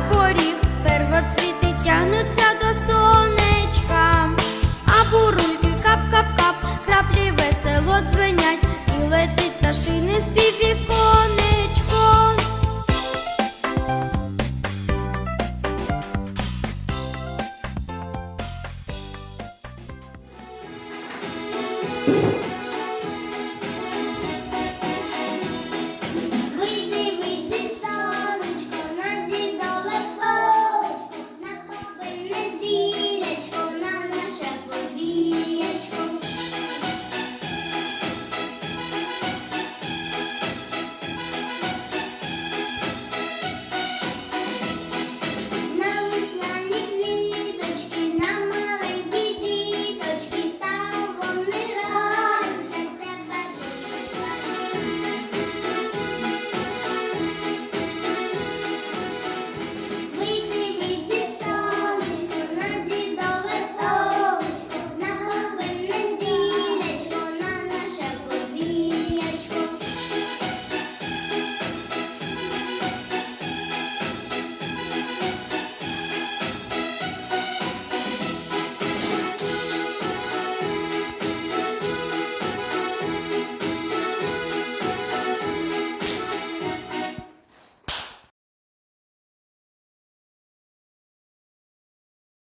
поріг, первоцвіти тягнуться до сонечка, а бурульки кап-кап-кап, краплі весело дзвенять, і летить та шини спів.